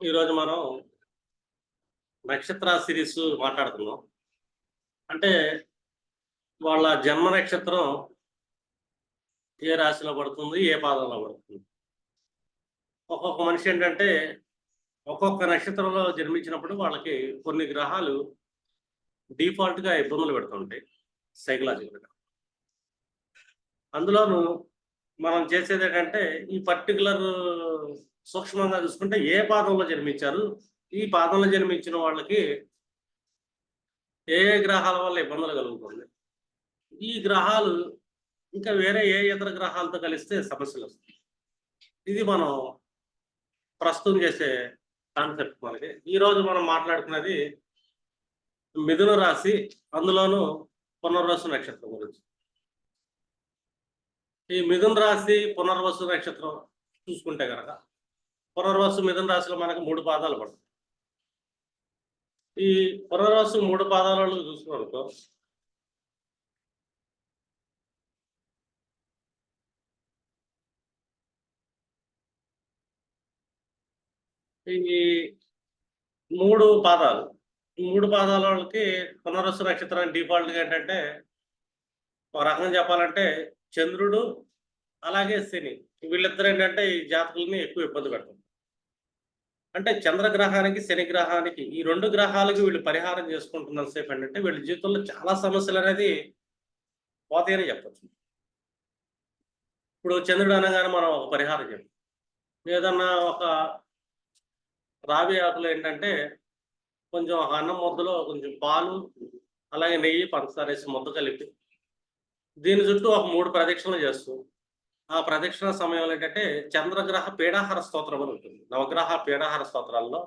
ఈరోజు మనం నక్షత్ర సిరీస్ మాట్లాడుతున్నాం. అంటే వాళ్ళ జన్మ నక్షత్రం ఏ రాశిలో పడుతుంది ఏ పాదంలో పడుతుంది? ఒక్కొక్క మనిషి ఏంటంటే ఒక్కొక్క నక్షత్రంలో జన్మించినప్పుడు వాళ్ళకి కొన్ని గ్రహాలు డిఫాల్ట్గా ఇబ్బందులు పెడుతుంటాయి సైకలాజికల్గా అందులోనూ మనం చేసేది ఏంటంటే ఈ పర్టికులర్ సూక్ష్మంగా చూసుకుంటే ఏ పాదంలో జన్మించారు? ఈ పాదంలో జన్మించిన వాళ్ళకి ఏ ఏ గ్రహాల వల్ల ఇబ్బందులు కలుగుతుంది? ఈ గ్రహాలు ఇంకా వేరే ఏ ఇతర గ్రహాలతో కలిస్తే సమస్యలు వస్తాయి. ఇది మనం ప్రస్తుతం చేసే కాన్సెప్ట్ మనకి. ఈరోజు మనం మాట్లాడుకున్నది మిథున రాశి అందులోనూ పునర్వసు నక్షత్రం గురించి. ఈ మిథున రాశి పునర్వసు నక్షత్రం చూసుకుంటే కనుక పునర్వసు మిథున రాశిలో మనకు మూడు పాదాలు పడతాయి. ఈ పునర్వసు మూడు పాదాలలో చూసుకున్నానుకో ఈ మూడు పాదాలు ఈ మూడు పాదాలకి వాళ్ళకి పునర్వసు నక్షత్రం డిఫాల్ట్గా ఏంటంటే ఒక రకంగా చెప్పాలంటే చంద్రుడు అలాగే శని. వీళ్ళిద్దరు ఏంటంటే ఈ జాతకుల్ని ఎక్కువ ఇబ్బంది పెడతారు. అంటే చంద్రగ్రహానికి శని గ్రహానికి ఈ రెండు గ్రహాలకి వీళ్ళు పరిహారం చేసుకుంటున్నంత సేపు ఏంటంటే వీళ్ళ జీవితంలో చాలా సమస్యలు అనేది పోతాయని చెప్పచ్చు. ఇప్పుడు చంద్రుడు అనగానే మనం ఒక పరిహారం చెప్పాం ఏదన్నా ఒక రావి ఆకులు ఏంటంటే కొంచెం ఒక అన్నం ముద్దలో కొంచెం పాలు అలాగే నెయ్యి పంచదార వేసి ముద్ద కలిపి దీని చుట్టూ ఒక మూడు ప్రదక్షిణలు చేస్తూ ఆ ప్రదక్షిణ సమయంలో ఏంటంటే చంద్రగ్రహ పీడాహార స్తోత్రం అని ఉంటుంది. నవగ్రహ పీడాహార స్తోత్రాల్లో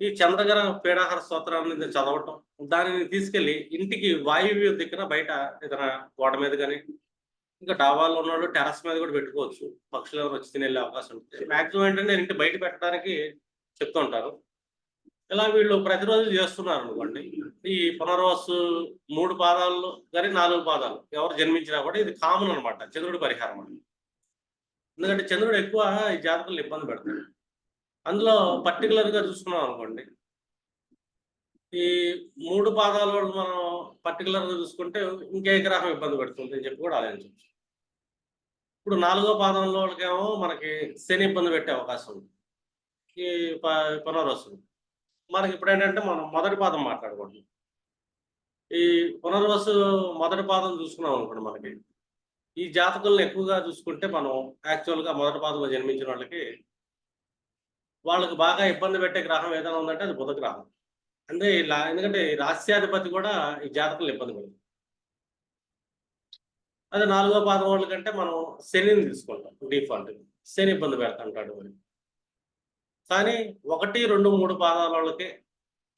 ఈ చంద్రగ్రహ పీడాహార స్తోత్రాన్ని చదవటం దానిని తీసుకెళ్ళి ఇంటికి వాయువ్య దిక్కున బయట ఏదైనా గోడ మీద కానీ ఇంకా డాబాల్లో ఉన్నవాళ్ళు టెరస్ మీద కూడా పెట్టుకోవచ్చు. పక్షులు ఎవరు వచ్చి తినే అవకాశం ఉంటుంది. మాక్సిమం ఏంటంటే ఇంటి బయట పెట్టడానికి చెప్తూ ఉంటారు. ఇలా వీళ్ళు ప్రతిరోజు చేస్తున్నారు అనుకోండి ఈ పునర్వాసు మూడు పాదాలు కానీ నాలుగు పాదాలు ఎవరు జన్మించినా కూడా ఇది కామన్ అనమాట చంద్రుడి పరిహారం అని ఎందుకంటే చంద్రుడు ఎక్కువ ఈ జాతకులు ఇబ్బంది పెడతాడు. అందులో పర్టికులర్గా చూసుకున్నాం అనుకోండి ఈ మూడు పాదాల వాళ్ళు మనం పర్టికులర్గా చూసుకుంటే ఇంకే గ్రహం ఇబ్బంది పెడుతుంది అని చెప్పి కూడా ఆలోచించవచ్చు. ఇప్పుడు నాలుగో పాదంలో వాళ్ళకేమో మనకి శని ఇబ్బంది పెట్టే అవకాశం ఉంది. ఈ పునర్వసు మనకి ఇప్పుడు ఏంటంటే మనం మొదటి పాదం మాట్లాడుకోండి. ఈ పునర్వసు మొదటి పాదం చూసుకున్నాం అనుకోండి మనకి. ఈ జాతకులను ఎక్కువగా చూసుకుంటే మనం యాక్చువల్గా మొదటి పాదంలో జన్మించిన వాళ్ళకి వాళ్ళకి బాగా ఇబ్బంది పెట్టే గ్రహం ఏదైనా ఉందంటే అది బుధ గ్రహం. అంటే ఎందుకంటే ఈ రాస్యాధిపతి కూడా ఈ జాతకులను ఇబ్బంది పెడుతుంది. అదే నాలుగో పాదం వాళ్ళకంటే మనం శనిని తీసుకుంటాం డిఫాల్ట్ శని ఇబ్బంది పెడతా ఉంటాడు మరి. కానీ ఒకటి రెండు మూడు పాదాలకే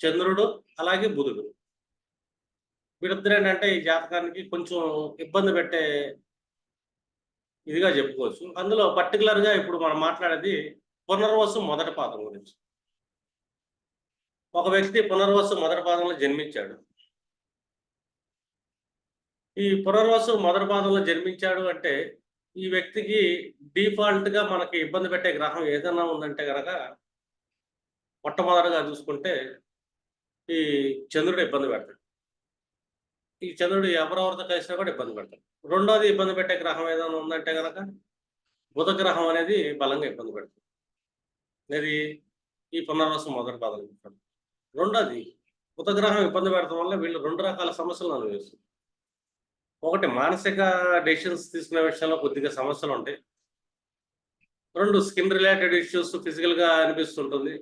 చంద్రుడు అలాగే బుధుడు. వీళ్ళిద్దరు ఏంటంటే ఈ జాతకానికి కొంచెం ఇబ్బంది పెట్టే ఇదిగా చెప్పుకోవచ్చు. అందులో పర్టికులర్గా ఇప్పుడు మనం మాట్లాడేది పునర్వసు మొదటి పాదం గురించి. ఒక వ్యక్తి పునర్వసు మొదటి పాదంలో జన్మించాడు. ఈ పునర్వసు మొదటి పాదంలో జన్మించాడు అంటే ఈ వ్యక్తికి డిఫాల్ట్గా మనకి ఇబ్బంది పెట్టే గ్రహం ఏదైనా ఉందంటే కనుక మొట్టమొదటిగా చూసుకుంటే ఈ చంద్రుడు ఇబ్బంది పెడతాడు. ఈ చంద్రుడు ఎవరెవరితో కలిసినా కూడా ఇబ్బంది పెడతాడు. రెండోది ఇబ్బంది పెట్టే గ్రహం ఏదైనా ఉందంటే కనుక బుధ గ్రహం అనేది బలంగా ఇబ్బంది పెడుతుంది. ఇది ఈ పునర్వసం మొదటి పాదం. రెండోది బుధ గ్రహం ఇబ్బంది పెడతాం వల్ల వీళ్ళు రెండు రకాల సమస్యలు అనుభవిస్తుంది ఒకటి మానసిక డెసిషన్స్ తీసుకునే విషయంలో కొద్దిగా సమస్యలు ఉంటాయి. రెండు స్కిన్ రిలేటెడ్ ఇష్యూస్ ఫిజికల్గా అనిపిస్తుంటుంది.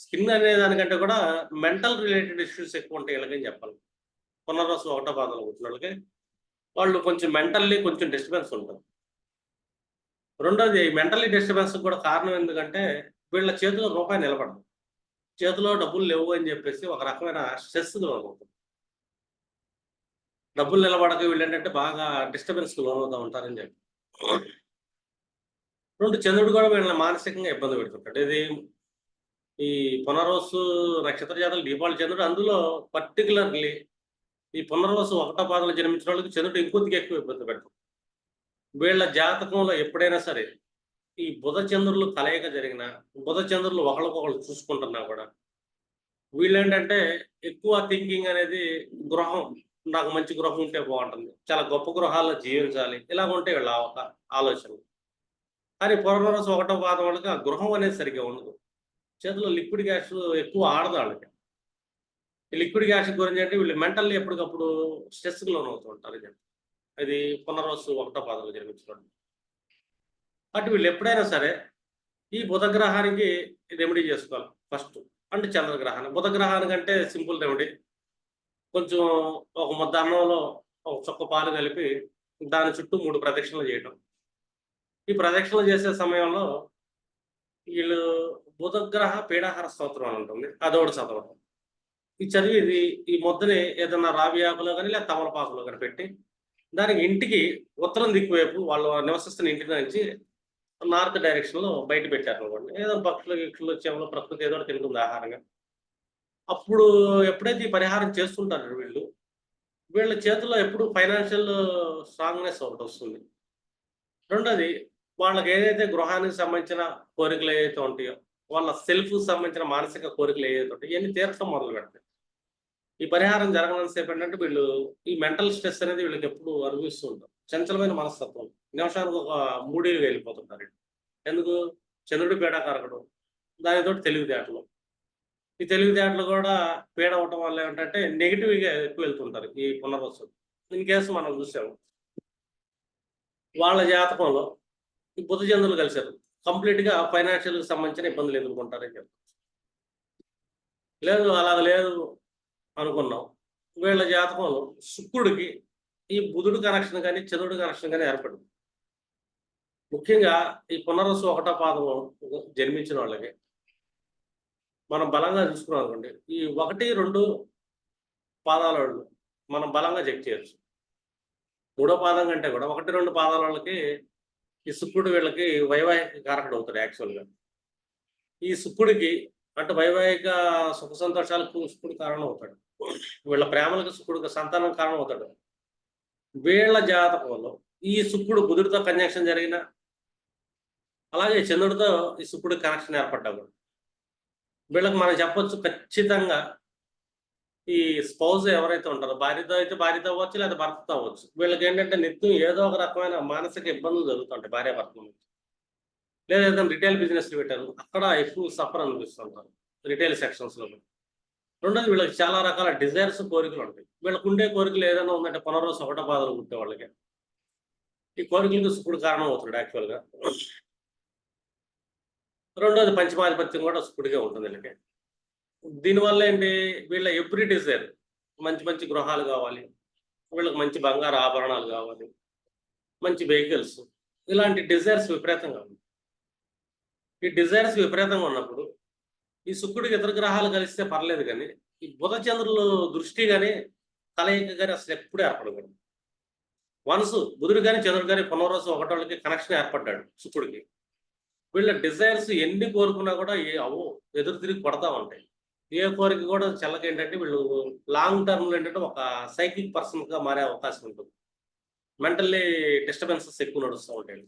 స్కిన్ అనే దానికంటే కూడా మెంటల్ రిలేటెడ్ ఇష్యూస్ ఎక్కువ ఉంటాయి ఇలాగని చెప్పాలి. పునర్వసం ఒకటో బాధలు పుట్టిన వాళ్ళకి వాళ్ళు కొంచెం మెంటల్లీ కొంచెం డిస్టర్బెన్స్ ఉంటుంది. రెండోది మెంటల్లీ డిస్టర్బెన్స్ కూడా కారణం ఎందుకంటే వీళ్ళ చేతిలో రూపాయి నిలబడదు. చేతిలో డబ్బులు లేవు అని చెప్పేసి ఒక రకమైన స్ట్రెస్ లోనవుతుంది డబ్బులు నిలబడక వీళ్ళు ఏంటంటే బాగా డిస్టర్బెన్స్ లోనవుతూ ఉంటారని చెప్పి. రెండు చంద్రుడు కూడా వీళ్ళని మానసికంగా ఇబ్బంది పెడుతుంటాడు. ఇది ఈ పునర్వసు నక్షత్ర జాతలు డిఫాల్ట్ చంద్రుడు అందులో పర్టికులర్లీ ఈ పునర్వసు ఒకటో పాదంలో జన్మించిన వాళ్ళకి చంద్రుడు ఇంకొద్దిగా ఎక్కువ ఇబ్బంది పెడతాం వీళ్ళ జాతకంలో ఎప్పుడైనా సరే ఈ బుధ చంద్రులు కలయిక జరిగిన బుధ చంద్రులు ఒకళ్ళకొకళ్ళు చూసుకుంటున్నా కూడా వీళ్ళేంటంటే ఎక్కువ థింకింగ్ అనేది గృహం నాకు మంచి గృహం ఉంటే బాగుంటుంది చాలా గొప్ప గృహాల్లో జీవించాలి ఇలా ఉంటే వీళ్ళ ఒక ఆలోచన కానీ పునర్వరస ఒకటో పాదం వాళ్ళకి ఆ గృహం అనేది సరిగ్గా ఉండదు. చేతిలో లిక్విడ్ గ్యాస్ ఎక్కువ ఆడదు వాళ్ళకి. ఈ లిక్విడ్ గ్యాస్ గురించి అంటే వీళ్ళు మెంటల్లీ ఎప్పటికప్పుడు స్ట్రెస్కి లోన్ అవుతూ ఉంటారు ఇది. అది పునర్వసు ఒకటో పాదంలో జన్మించడం అటు వీళ్ళు ఎప్పుడైనా సరే ఈ బుధగ్రహానికి రెమెడీ చేసుకోవాలి ఫస్ట్. అంటే చంద్రగ్రహాన్ని. బుధగ్రహానికి అంటే సింపుల్ రెమెడీ. కొంచెం ఒక ముద్ద అన్నంలో ఒక చుక్క పాలు కలిపి దాని చుట్టూ మూడు ప్రదక్షిణలు చేయటం. ఈ ప్రదక్షిణలు చేసే సమయంలో వీళ్ళు బుధగ్రహ పీడాహార స్తోత్రం అని ఉంటుంది. అదొకటి చదవడం ఈ చదివి ఇది ఈ ముద్దని ఏదన్నా రావి ఆకులో కానీ లేదా తమలపాకులో కానీ పెట్టి దానికి ఇంటికి ఉత్తరం దిక్కు వైపు వాళ్ళు నివసిస్తున్న ఇంటి నుంచి నార్త్ డైరెక్షన్లో బయట పెట్టారు అనుకోండి. ఏదో పక్షులు గిక్షులు చెమలు ప్రకృతి ఏదో ఒకటి తింటుంది ఆహారంగా. అప్పుడు ఎప్పుడైతే ఈ పరిహారం చేస్తుంటారు వీళ్ళు వీళ్ళ చేతుల్లో ఎప్పుడు ఫైనాన్షియల్ స్ట్రాంగ్నెస్ ఒకటి వస్తుంది. రెండోది వాళ్ళకి ఏదైతే గృహానికి సంబంధించిన కోరికలు ఏవైతే ఉంటాయో వాళ్ళ సెల్ఫ్ సంబంధించిన మానసిక కోరికలు ఏవైతే ఉంటాయో ఇవన్నీ తీర్చడం మొదలు పెడతాయి. ఈ పరిహారం జరగనంత సేపు ఏంటంటే వీళ్ళు ఈ మెంటల్ స్ట్రెస్ అనేది వీళ్ళకి ఎప్పుడు అనుభవిస్తూ ఉంటారు. చంచలమైన మనస్తత్వం. నిమిషానికి ఒక మూడేళ్ళు వెళ్ళిపోతుంటారు ఎందుకు? చంద్రుడి పీడాకారకుడు. దానితో తెలివితేటలు. ఈ తెలివితేటలు కూడా పీడ అవటం వల్ల ఏంటంటే నెగిటివ్గా ఎక్కువ వెళ్తుంటారు ఈ పునర్వసు ఇన్ కేసు మనం చూసాము వాళ్ళ జాతకంలో ఈ బుధ చంద్రులు కలిశారు. కంప్లీట్గా ఫైనాన్షియల్ సంబంధించిన ఇబ్బందులు ఎదుర్కొంటారని చెప్పారు. లేదు అలా లేదు అనుకున్నాం. వీళ్ళ జాతకంలో శుక్రుడికి ఈ బుధుడు కనెక్షన్ కానీ చంద్రుడి కనెక్షన్ కానీ ఏర్పడింది. ముఖ్యంగా ఈ పునరస్సు ఒకటో పాదం జన్మించిన వాళ్ళకి మనం బలంగా చూసుకున్నాం అనుకోండి ఈ ఒకటి రెండు పాదాల వాళ్ళు మనం బలంగా చెక్ చేయొచ్చు. మూడో పాదం కంటే కూడా ఒకటి రెండు పాదాల వాళ్ళకి ఈ శుక్రుడు వీళ్ళకి వైవాహిక కారకుడు అవుతాడు యాక్చువల్గా ఈ శుక్రుడికి అంటే వైవాహిక సుఖ సంతోషాలకు శుక్రుడు కారణం అవుతాడు. వీళ్ళ ప్రేమలకు శుక్రుడికి సంతానం కారణం అవుతాడు. వీళ్ళ జాతకంలో ఈ శుక్రుడు బుధుడితో కన్యాక్షన్ జరిగిన అలాగే చంద్రుడితో ఈ శుక్రుడి కనెక్షన్ ఏర్పడ్డా కూడా. వీళ్ళకి మనం చెప్పొచ్చు ఖచ్చితంగా ఈ స్పౌజ్ ఎవరైతే ఉంటారో భార్యతో అయితే భార్యతో అవ్వచ్చు లేదా భర్తతో అవ్వచ్చు. వీళ్ళకి ఏంటంటే నిత్యం ఏదో ఒక రకమైన మానసిక ఇబ్బందులు జరుగుతుంటాయి భార్య భర్త నుంచి లేదా ఏదైనా రిటైల్ బిజినెస్ పెట్టారు అక్కడ ఎక్కువ సఫర్ అనిపిస్తుంటారు రిటైల్ సెక్షన్స్లో. రెండోది వీళ్ళకి చాలా రకాల డిజైర్స్ కోరికలు ఉంటాయి. వీళ్ళకు ఉండే కోరికలు ఏదైనా ఉందంటే పునర్వసం ఒకటో బాధలు పుట్టే వాళ్ళకి. ఈ కోరికలకు శుకుడు కారణం అవుతున్నాడు యాక్చువల్గా రెండోది పంచమాధిపత్యం కూడా శుకుడిగా ఉంటుంది వీళ్ళకి. దీనివల్ల ఏంటి? వీళ్ళ ఎవ్రీ డిజైర్ మంచి మంచి గృహాలు కావాలి. వీళ్ళకి మంచి బంగారు ఆభరణాలు కావాలి. మంచి వెహికల్స్. ఇలాంటి డిజైర్స్ విపరీతంగా ఉన్నాయి. ఈ డిజైర్స్ విపరీతంగా ఉన్నప్పుడు ఈ శుక్రుడికి ఇతర గ్రహాలు కలిస్తే పర్లేదు కానీ ఈ బుధ చంద్రులు దృష్టి కానీ కలయిక కానీ అసలు ఎప్పుడు ఏర్పడకూడదు. మనసు బుధుడు కానీ చంద్రుడు కానీ పునర్వసం ఒకటోళ్ళకి కనెక్షన్ ఏర్పడ్డాడు శుక్రుడికి. వీళ్ళ డిజైర్స్ ఎన్ని కోరుకున్నా కూడా ఏ అవో ఎదురు తిరిగి కొడతా ఉంటాయి. ఏ కోరిక కూడా చల్లక ఏంటంటే వీళ్ళు లాంగ్ టర్మ్లో ఏంటంటే ఒక సైకిక్ పర్సన్గా మారే అవకాశం ఉంటుంది. మెంటల్లీ డిస్టర్బెన్సెస్ ఎక్కువ నడుస్తూ ఉంటాయి.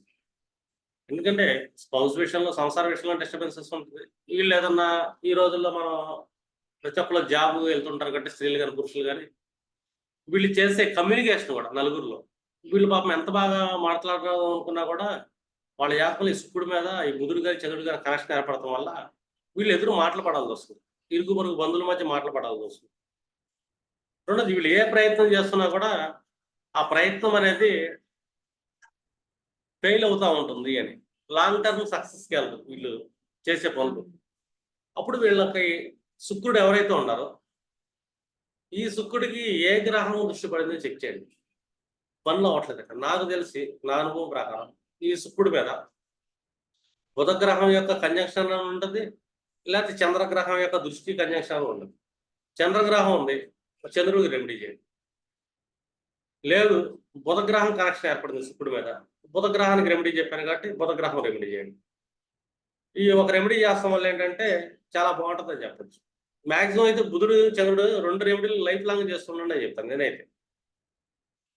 ఎందుకంటే స్పౌస్ విషయంలో సంసార విషయంలో డిస్టర్బెన్సెస్ ఉంటుంది. వీళ్ళు ఏదన్నా ఈ రోజుల్లో మనం ప్రతి ఒక్కరు జాబ్ వెళ్తుంటారు కాబట్టి స్త్రీలు కానీ పురుషులు కానీ వీళ్ళు చేసే కమ్యూనికేషన్ కూడా నలుగురిలో. వీళ్ళు పాపం ఎంత బాగా మాట్లాడడం అనుకున్నా కూడా వాళ్ళ జాతకంలో ఈ మీద ఈ ముదురు గారి చంద్రుడి గారి కనెక్షన్ ఏర్పడటం వల్ల వీళ్ళు ఎదురు మాటలు పడాల్సి వస్తుంది. ఇరుగు పొరుగు బంధువుల మధ్య మాటలు పడాల్సి వస్తుంది. రెండోది వీళ్ళు ఏ ప్రయత్నం చేస్తున్నా కూడా ఆ ప్రయత్నం అనేది ఫెయిల్ అవుతా ఉంటుంది అని. లాంగ్ టర్మ్ సక్సెస్కి వెళ్తారు వీళ్ళు చేసే పనులు. అప్పుడు వీళ్ళకి శుక్రుడు ఎవరైతే ఉన్నారో ఈ శుక్రుడికి ఏ గ్రహం దృష్టి పడిందో చెక్ చేయండి. పనులు అవ్వట్లేదు నాకు తెలిసి నా అనుభవం ప్రకారం ఈ శుక్రుడి మీద బుధ గ్రహం యొక్క కంజంక్షన్ ఉంటుంది లేకపోతే చంద్రగ్రహం యొక్క దృష్టి కంజంక్షన్ ఉండదు. చంద్రగ్రహం ఉంది చంద్రుడికి రెమెడీ చేయండి. లేదు బుధగ్రహం కనెక్షన్ ఏర్పడింది శుక్రుడి మీద. బుధగ్రహానికి రెమెడీ చెప్పాను కాబట్టి బుధగ్రహం రెమెడీ చేయండి. ఈ ఒక రెమెడీ చేస్తాం వల్ల ఏంటంటే చాలా బాగుంటుందని చెప్పచ్చు. మాక్సిమం అయితే బుధుడు చంద్రుడు రెండు రెమెడీలు లైఫ్ లాంగ్ చేస్తుండే చెప్తాను నేనైతే.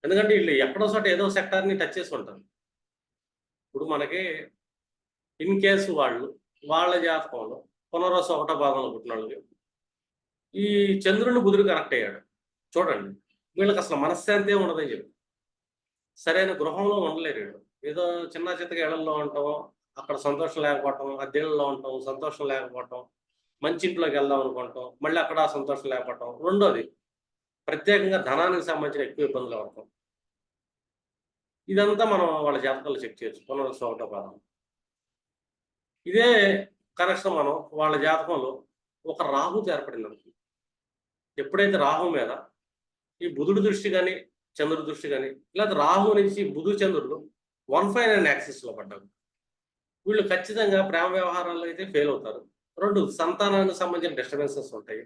ఎందుకంటే వీళ్ళు ఎక్కడో చోట ఏదో సెక్టార్ని టచ్ చేసి ఉంటారు. ఇప్పుడు మనకి ఇన్ కేసు వాళ్ళు వాళ్ళ జాతకంలో పునర్వసు ఒకటో భాగంలో పుట్టిన ఈ చంద్రుని బుధుడు కనెక్ట్ అయ్యాడు. చూడండి. వీళ్ళకి అసలు మనశ్శాంతి ఉండదని చెప్పి. సరైన గృహంలో ఉండలేరు వీళ్ళు ఏదో చిన్న చిత్తగా ఇళ్ళలో ఉంటాం అక్కడ సంతోషం లేకపోవటం అద్దెళ్ళలో ఉంటాం సంతోషం లేకపోవటం మంచి ఇంట్లోకి వెళ్దాం అనుకుంటాం మళ్ళీ అక్కడ సంతోషం లేకపోవటం. రెండోది ప్రత్యేకంగా ధనానికి సంబంధించిన ఎక్కువ ఇబ్బందులు పడతాం. ఇదంతా మనం వాళ్ళ జాతకాలు చెక్ చేయొచ్చు. పునరుత్సవ ఒకటో ఇదే కనెక్షన్ మనం వాళ్ళ జాతకంలో ఒక రాహు ఏర్పడింది అనుకో. ఎప్పుడైతే రాహు మీద ఈ బుధుడి దృష్టి కానీ చంద్రుడి దృష్టి కానీ లేదా రాహు నుంచి బుధు చంద్రుడు వన్ ఫైవ్ నైన్ యాక్సిస్లో పడ్డారు. వీళ్ళు ఖచ్చితంగా ప్రేమ వ్యవహారాల్లో అయితే ఫెయిల్ అవుతారు. రెండు సంతానానికి సంబంధించిన డిస్టర్బెన్సెస్ ఉంటాయి.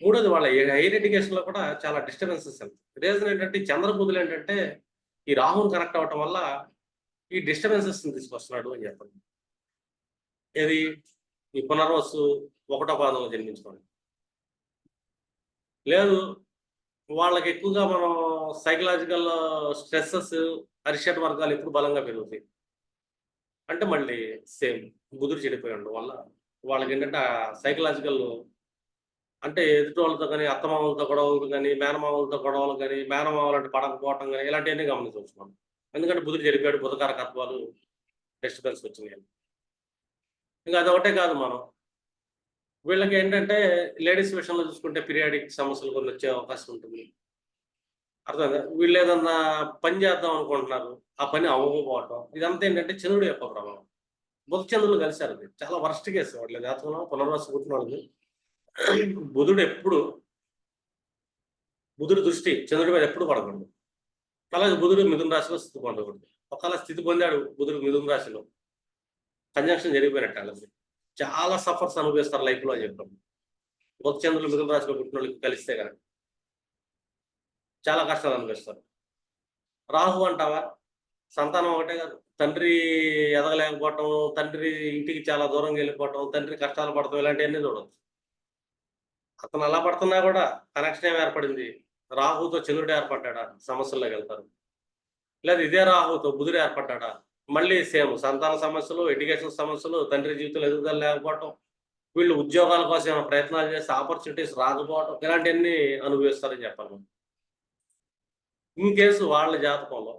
మూడోది వాళ్ళ హైయర్ ఎడ్యుకేషన్లో కూడా చాలా డిస్టర్బెన్సెస్ వెళ్తాయి రీజన్ ఏంటంటే చంద్ర బుధులు ఏంటంటే ఈ రాహుని కనెక్ట్ అవ్వటం వల్ల ఈ డిస్టర్బెన్సెస్ని తీసుకొస్తున్నాడు అని చెప్పండి ఏది ఈ పునర్వసు ఒకటో పాదంలో జన్మించుకోండి. లేదు వాళ్ళకి ఎక్కువగా మనం సైకలాజికల్ స్ట్రెస్సెస్ అరిషట్ వర్గాలు ఎప్పుడు బలంగా పెరుగుతాయి. అంటే మళ్ళీ సేమ్ బుధుడు చెడిపోయి ఉండడం వల్ల వాళ్ళకి ఏంటంటే సైకలాజికల్ అంటే ఎదుటి వాళ్ళతో కానీ అత్తమామలతో గొడవలు కానీ మేనమామలతో గొడవలు కానీ మేనమామలంటే పడకపోవటం కానీ ఇలాంటివన్నీ గమనించవచ్చు మనం. ఎందుకంటే బుధుడు చెడిపోయాడు బుధకారకత్వాలు డిస్టర్బెన్స్ వచ్చినాయి ఇంకా అదొకటే కాదు మనం. వీళ్ళకి ఏంటంటే లేడీస్ విషయంలో చూసుకుంటే పీరియాడిక్ సమస్యలు కొన్ని వచ్చే అవకాశం ఉంటుంది. అర్థం వీళ్ళు ఏదన్నా పని చేద్దాం అనుకుంటున్నారు. ఆ పని అవ్వకపోవటం ఇదంతా ఏంటంటే చంద్రుడు యొక్క ప్రభావం. బుధ చంద్రులు కలిశారు. అది చాలా వరస్ట్ కేసు. వాళ్ళ జాతకంలో పునర్వాస పుట్టిన బుధుడు ఎప్పుడు బుధుడు దృష్టి చంద్రుడి మీద ఎప్పుడు పడకూడదు. అలాగే బుధుడు మిథున రాశిలో స్థితి పొందకూడదు. ఒకవేళ స్థితి పొందాడు బుధుడు మిథున రాశిలో. కన్జంక్షన్ జరిగిపోయినట్టు వాళ్ళకి. చాలా సఫర్స్ అనుభవిస్తారు లైఫ్లో అని చెప్పడం బుధ చంద్రులు రాశిలో పుట్టిన వాళ్ళకి కలిస్తే కనుక. చాలా కష్టాలు అనిపిస్తారు రాహు అంటావా? సంతానం ఒకటే కాదు. తండ్రి ఎదగలేకపోవటం తండ్రి ఇంటికి చాలా దూరంగా వెళ్ళిపోవటం తండ్రి కష్టాలు పడటం ఇలాంటివన్నీ చూడవచ్చు అతను అలా పడుతున్నా కూడా కనెక్షన్ ఏమి ఏర్పడింది? రాహుతో చంద్రుడు ఏర్పడ్డా సమస్యల్లోకి వెళ్తారు. లేదా ఇదే రాహుతో బుధుడు ఏర్పడ్డా మళ్ళీ సేమ్ సంతాన సమస్యలు ఎడ్యుకేషన్ సమస్యలు తండ్రి జీవితంలో ఎదుగుదల లేకపోవటం వీళ్ళు ఉద్యోగాల కోసం ఏమైనా ప్రయత్నాలు చేస్తే ఆపర్చునిటీస్ రాకపోవటం ఇలాంటివన్నీ అనుభవిస్తారని చెప్పాను ఇన్ కేసు వాళ్ళ జాతకంలో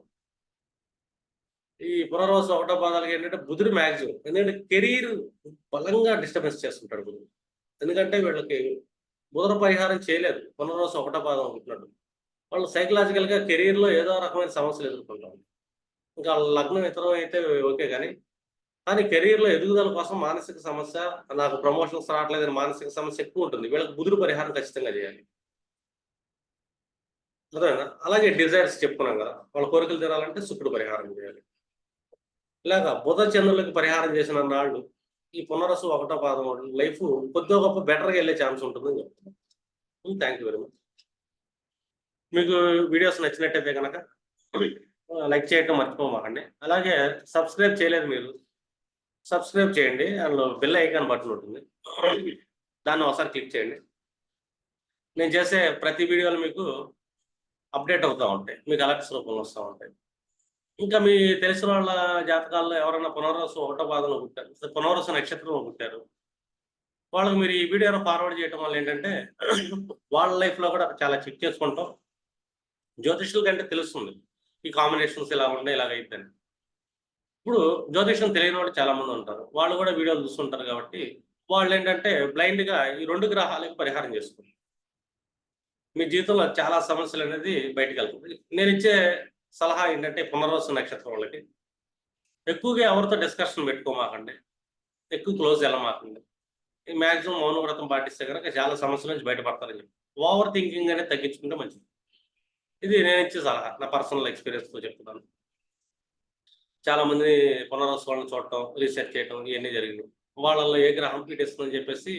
ఈ పునర్వసు ఒకటో పాదాలకి ఏంటంటే బుధుడు మ్యాక్సిమం ఎందుకంటే కెరీర్ బలంగా డిస్టర్బెన్స్ చేస్తుంటాడు బుధుడు. ఎందుకంటే వీళ్ళకి బుధుడు పరిహారం చేయలేదు. పునర్వసు ఒకటో పాదం అనుకుంటున్నాడు వాళ్ళు సైకలాజికల్గా కెరీర్లో కెరీర్లో ఏదో రకమైన సమస్యలు ఎదుర్కొంటారు. ఇంకా లగ్నం ఇతరం అయితే ఓకే కానీ కానీ కెరీర్లో ఎదుగుదల కోసం మానసిక సమస్య నాకు ప్రమోషన్స్ రావట్లేదని మానసిక సమస్య ఎక్కువ ఉంటుంది. వీళ్ళకి బుధుడు పరిహారం ఖచ్చితంగా చేయాలి. అర్థమైందా? అలాగే డిజైర్స్ చెప్పుకున్నాం కదా వాళ్ళ కోరికలు తీరాలంటే శుక్రుడు పరిహారం చేయాలి. ఇలాగ బుధ చంద్రులకి పరిహారం చేసిన నాళ్ళు ఈ పునరసు ఒకటో పాదం లైఫ్ కొద్దిగా గొప్ప బెటర్గా వెళ్ళే ఛాన్స్ ఉంటుందని చెప్తాను థ్యాంక్ యూ వెరీ మచ్. మీకు వీడియోస్ నచ్చినట్టయితే కనుక లైక్ చేయటం మర్చిపోమాకండి. అలాగే సబ్స్క్రైబ్ చేయలేదు మీరు సబ్స్క్రైబ్ చేయండి. అందులో బెల్ ఐకాన్ బటన్ ఉంటుంది. దాన్ని ఒకసారి క్లిక్ చేయండి. నేను చేసే ప్రతి వీడియోలు మీకు అప్డేట్ అవుతూ ఉంటాయి. మీకు అలర్ట్స్ రూపంలో వస్తూ ఉంటాయి. ఇంకా మీ తెలిసిన వాళ్ళ జాతకాల్లో ఎవరైనా పునర్వసం ఒకటో పాదంలో పుట్టారు పునర్వస నక్షత్రంలో పుట్టారు వాళ్ళకి మీరు ఈ వీడియోను ఫార్వర్డ్ చేయడం వల్ల ఏంటంటే వాళ్ళ లైఫ్లో కూడా చాలా చెక్ చేసుకుంటాం. జ్యోతిష్యుల కంటే తెలుస్తుంది. ఈ కాంబినేషన్స్ ఇలా ఉండే ఇలాగ ఇప్పుడు జ్యోతిష్యం తెలియని వాళ్ళు చాలా మంది ఉంటారు. వాళ్ళు కూడా వీడియోలు చూస్తుంటారు కాబట్టి వాళ్ళు ఏంటంటే బ్లైండ్గా ఈ రెండు గ్రహాలకు పరిహారం చేసుకుంటారు. మీ జీవితంలో చాలా సమస్యలు అనేది బయటకు వెళ్తుంది. నేను ఇచ్చే సలహా ఏంటంటే పునర్వసు నక్షత్రం వాళ్ళకి. ఎక్కువగా ఎవరితో డిస్కషన్ పెట్టుకోమాకండి. ఎక్కువ క్లోజ్ వెళ్ళమాకండి. ఈ మాక్సిమం మౌన వ్రతం పాటిస్తే కనుక చాలా సమస్యల నుంచి బయటపడతారని చెప్పి. ఓవర్ థింకింగ్ అనేది తగ్గించుకుంటే మంచిది. ఇది నేను ఇచ్చే సలహా నా పర్సనల్ ఎక్స్పీరియన్స్తో చెప్తున్నాను. చాలా మంది చూడటం రీసెర్చ్ చేయటం ఇవన్నీ జరిగింది. వాళ్ళల్లో ఏ గ్రహం పీటిస్తుందని చెప్పేసి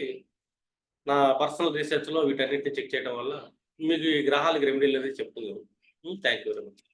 నా పర్సనల్ రీసెర్చ్లో వీటన్నిటిని చెక్ చేయడం వల్ల మీకు ఈ గ్రహాలకు రెమెడీలు అనేది చెప్తుంది థ్యాంక్ యూ వెరీ మచ్